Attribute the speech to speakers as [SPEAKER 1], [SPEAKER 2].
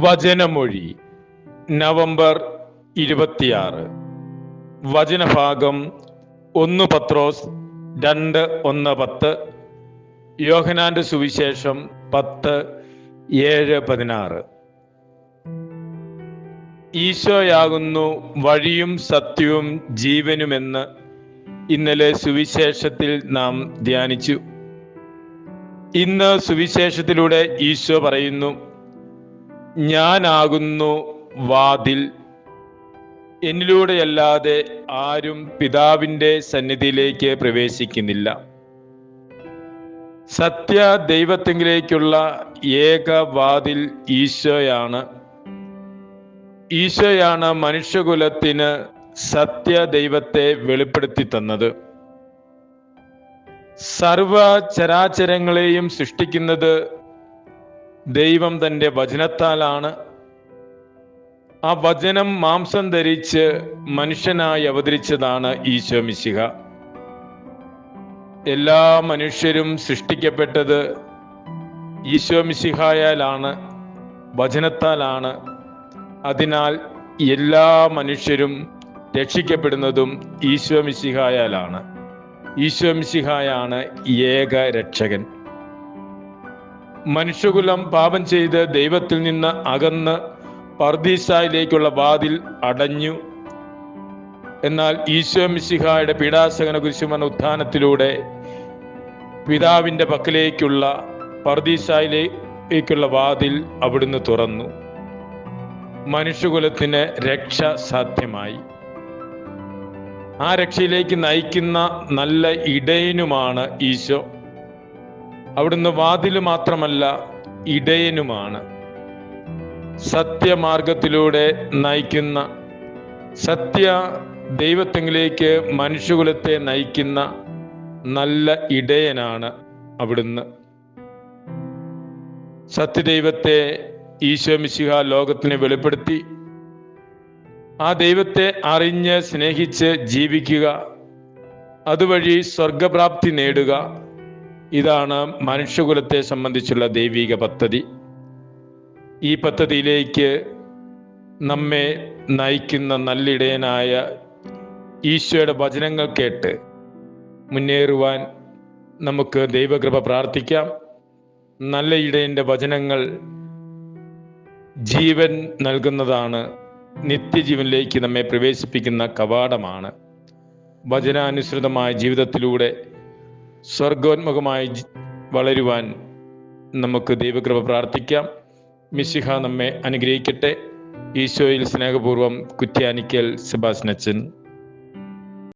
[SPEAKER 1] വചനമൊഴി November ഇരുപത്തിയാറ്. വചനഭാഗം ഒന്ന് പത്രോസ് രണ്ട് ഒന്ന് പത്ത്. യോഹനാന്റെ സുവിശേഷം പത്ത് ഏഴ് പതിനാറ്. ഈശോയാകുന്നു വഴിയും സത്യവും ജീവനുമെന്ന് ഇന്നലെ സുവിശേഷത്തിൽ നാം ധ്യാനിച്ചു. ഇന്ന് സുവിശേഷത്തിലൂടെ ഈശോ പറയുന്നു ഞാനാകുന്നു വാതിൽ. എന്നിലൂടെയല്ലാതെ ആരും പിതാവിന്റെ സന്നിധിയിലേക്ക് പ്രവേശിക്കുന്നില്ല. സത്യ ദൈവത്തെങ്കിലേക്കുള്ള ഏക വാതിൽ ഈശോയാണ്. ഈശോയാണ് മനുഷ്യകുലത്തിന് സത്യ ദൈവത്തെ വെളിപ്പെടുത്തി തന്നത്. സർവ ചരാചരങ്ങളെയും സൃഷ്ടിക്കുന്നത് ദൈവം തന്റെ വചനത്താലാണ്. ആ വചനം മാംസം ധരിച്ച് മനുഷ്യനായി അവതരിച്ചതാണ് ഈശോ മിശിഹ. എല്ലാ മനുഷ്യരും സൃഷ്ടിക്കപ്പെട്ടത് ഈശോ മിശിഹായാലാണ് വചനത്താലാണ്. അതിനാൽ എല്ലാ മനുഷ്യരും രക്ഷിക്കപ്പെടുന്നതും ഈശോ മിശിഹായാലാണ്. ഈശോ മിശിഹായാണ് ഏക രക്ഷകൻ. മനുഷ്യകുലം പാപം ചെയ്ത് ദൈവത്തിൽ നിന്ന് അകന്ന് പർദീസായിലേക്കുള്ള വാതിൽ അടഞ്ഞു. എന്നാൽ ഈശോ മിശിഹായുടെ പീഡാസകന കുരിശുമന ഉത്ഥാനത്തിലൂടെ പിതാവിന്റെ പക്കലേക്കുള്ള പർദീസായിലേക്കുള്ള വാതിൽ അവിടുന്ന് തുറന്നു. മനുഷ്യകുലത്തിന് രക്ഷ സാധ്യമായി. ആ രക്ഷയിലേക്ക് നയിക്കുന്ന നല്ല ഇടയനുമാണ് ഈശോ. അവിടുന്ന് വാതിൽ മാത്രമല്ല ഇടയനുമാണ്. സത്യമാർഗത്തിലൂടെ നയിക്കുന്ന സത്യ ദൈവത്തെങ്കിലേക്ക് മനുഷ്യകുലത്തെ നയിക്കുന്ന നല്ല ഇടയനാണ് അവിടുന്ന്. സത്യദൈവത്തെ ഈശോ മിശിഹ ലോകത്തിന് വെളിപ്പെടുത്തി. ആ ദൈവത്തെ അറിഞ്ഞ് സ്നേഹിച്ച് ജീവിക്കുക. അതുവഴി സ്വർഗപ്രാപ്തി നേടുക. ഇതാണ് മനുഷ്യകുലത്തെ സംബന്ധിച്ചുള്ള ദൈവിക പദ്ധതി. ഈ പദ്ധതിയിലേക്ക് നമ്മെ നയിക്കുന്ന നല്ലിടയനായ ഈശോയുടെ വചനങ്ങൾ കേട്ട് മുന്നേറുവാൻ നമുക്ക് ദൈവകൃപ പ്രാർത്ഥിക്കാം. നല്ല ഇടയന്റെ വചനങ്ങൾ ജീവൻ നൽകുന്നതാണ് നിത്യജീവനിലേക്ക് നമ്മെ പ്രവേശിപ്പിക്കുന്ന കവാടമാണ്. വചനാനുസൃതമായ ജീവിതത്തിലൂടെ സ്വർഗോന്മുഖമായി വളരുവാൻ നമുക്ക് ദൈവകൃപ പ്രാർത്ഥിക്കാം. മിശിഹ നമ്മെ അനുഗ്രഹിക്കട്ടെ. ഈശോയിൽ സ്നേഹപൂർവം കുറ്റ്യാനിക്കൽ സെബാസ്നച്ചൻ